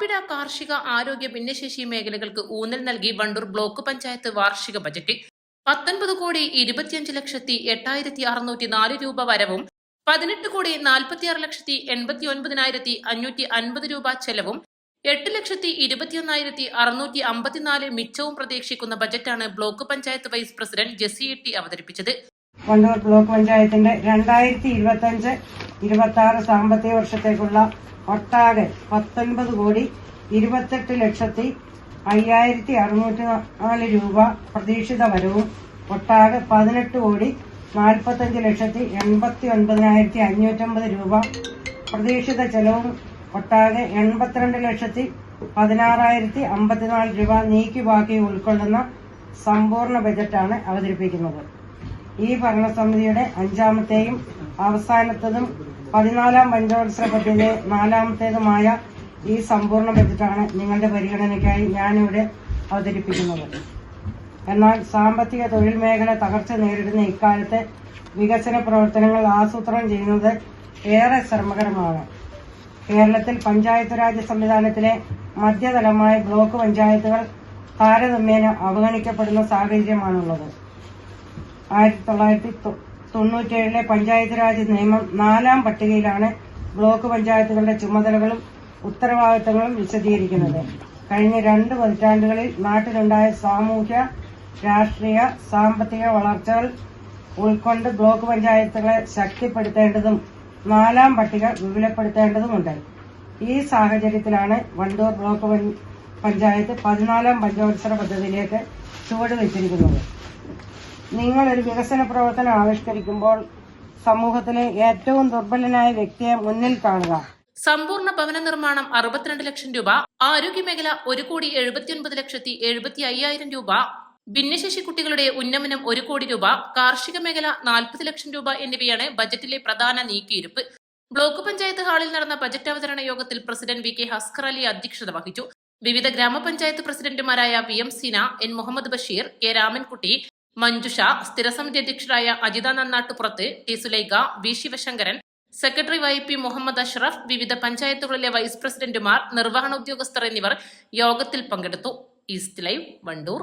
പാർപ്പിട കാർഷിക ആരോഗ്യ ഭിന്നശേഷി മേഖലകൾക്ക് ഊന്നൽ നൽകി വണ്ടൂർ ബ്ലോക്ക് പഞ്ചായത്ത് വാർഷിക ബജറ്റ് പത്തൊൻപത് കോടി ഇരുപത്തിയഞ്ച് ലക്ഷത്തി എട്ടായിരത്തി അറുന്നൂറ്റി നാല് രൂപ വരവും പതിനെട്ട് കോടി നാൽപ്പത്തിയാറ് ലക്ഷത്തി എൺപത്തി ഒൻപതിനായിരത്തി അഞ്ഞൂറ്റി അൻപത് രൂപ ചെലവും എട്ട് ലക്ഷത്തി ഇരുപത്തിയൊന്നായിരത്തി അറുന്നൂറ്റി അമ്പത്തിനാല് മിച്ചവും പ്രതീക്ഷിക്കുന്ന ബജറ്റാണ് block panchayat vice president Jessy Itty അവതരിപ്പിച്ചത്. വണ്ടൂർ ബ്ലോക്ക് പഞ്ചായത്തിന്റെ രണ്ടായിരത്തി ഇരുപത്തി അഞ്ച് ഇരുപത്തി ആറ് സാമ്പത്തിക വർഷത്തേക്കുള്ള ഒട്ടാകെ പത്തൊൻപത് കോടി ഇരുപത്തെട്ട് ലക്ഷത്തി അയ്യായിരത്തി അറുന്നൂറ്റി നാല് രൂപ പ്രതീക്ഷിത വരവും ഒട്ടാകെ പതിനെട്ട് കോടി നാൽപ്പത്തഞ്ച് ലക്ഷത്തി എൺപത്തി ഒൻപതിനായിരത്തി അഞ്ഞൂറ്റമ്പത് രൂപ പ്രതീക്ഷിത ചെലവും ഒട്ടാകെ എൺപത്തിരണ്ട് ലക്ഷത്തി പതിനാറായിരത്തി അമ്പത്തിനാല് രൂപ നീക്കി ബാക്കി ഉൾക്കൊള്ളുന്ന സമ്പൂർണ ബജറ്റാണ് അവതരിപ്പിക്കുന്നത്. ഈ ഭരണസമിതിയുടെ അഞ്ചാമത്തെയും അവസാനത്തതും പതിനാലാം പഞ്ചവത്സര പദ്ധതിയിലെ നാലാമത്തേതുമായ ഈ സമ്പൂർണ ബജറ്റാണ് നിങ്ങളുടെ പരിഗണനയ്ക്കായി ഞാനിവിടെ അവതരിപ്പിക്കുന്നത്. എന്നാൽ സാമ്പത്തിക തൊഴിൽ മേഖല തകർച്ച നേരിടുന്ന ഇക്കാലത്ത് വികസന പ്രവർത്തനങ്ങൾ ആസൂത്രണം ചെയ്യുന്നത് ഏറെ ശ്രമകരമാണ്. കേരളത്തിൽ പഞ്ചായത്ത് രാജ് സംവിധാനത്തിലെ മധ്യതലമായ ബ്ലോക്ക് പഞ്ചായത്തുകൾ താരതമ്യേന അവഗണിക്കപ്പെടുന്ന സാഹചര്യമാണുള്ളത്. ആയിരത്തി തൊള്ളായിരത്തി തൊണ്ണൂറ്റേഴിലെ പഞ്ചായത്ത് രാജ് നിയമം നാലാം പട്ടികയിലാണ് ബ്ലോക്ക് പഞ്ചായത്തുകളുടെ ചുമതലകളും ഉത്തരവാദിത്തങ്ങളും വിശദീകരിക്കുന്നത്. കഴിഞ്ഞ രണ്ട് പതിറ്റാണ്ടുകളിൽ നാട്ടിലുണ്ടായ സാമൂഹ്യ രാഷ്ട്രീയ സാമ്പത്തിക വളർച്ചകൾ ഉൾക്കൊണ്ട് ബ്ലോക്ക് പഞ്ചായത്തുകളെ ശക്തിപ്പെടുത്തേണ്ടതും നാലാം പട്ടിക വിപുലപ്പെടുത്തേണ്ടതുമുണ്ട്. ഈ സാഹചര്യത്തിലാണ് വണ്ടൂർ ബ്ലോക്ക് പഞ്ചായത്ത് പതിനാലാം പഞ്ചവത്സര പദ്ധതിയിലേക്ക് ചുവട് വെച്ചിരിക്കുന്നത്. നിങ്ങൾ ഒരു വികസന പ്രവർത്തനം ആവിഷ്കരിക്കുമ്പോൾ സമൂഹത്തിലെ ഏറ്റവും ദുർബലനായ വ്യക്തിയെ മുന്നിൽ കാണുക. സമ്പൂർണ ഭവന നിർമ്മാണം അറുപത്തിരണ്ട് ലക്ഷം രൂപ ആരോഗ്യമേഖല ഒരു കോടി എഴുപത്തിയൊൻപത് ലക്ഷത്തി എഴുപത്തി അയ്യായിരം രൂപ ഭിന്നശേഷി കുട്ടികളുടെ ഉന്നമനം ഒരു കോടി രൂപ കാർഷിക മേഖല നാൽപ്പത് ലക്ഷം രൂപ എന്നിവയാണ് ബജറ്റിലെ പ്രധാന നീക്കിയിരുപ്പ്. ബ്ലോക്ക് പഞ്ചായത്ത് ഹാളിൽ നടന്ന ബജറ്റ് അവതരണ യോഗത്തിൽ president V K Haskar Ali അധ്യക്ഷത വഹിച്ചു. വിവിധ ഗ്രാമപഞ്ചായത്ത് പ്രസിഡന്റുമാരായ V M Sina N Muhammad Basheer K Ramankutty Manjusha സ്ഥിരസമിതി അധ്യക്ഷരായ Ajitha Nannattupurath T Sulaikha V Sivasankaran secretary Y P Muhammad Ashraf വിവിധ പഞ്ചായത്തുകളിലെ വൈസ് പ്രസിഡന്റുമാർ നിർവഹണ ഉദ്യോഗസ്ഥർ എന്നിവർ യോഗത്തിൽ പങ്കെടുത്തു. East live Wandoor.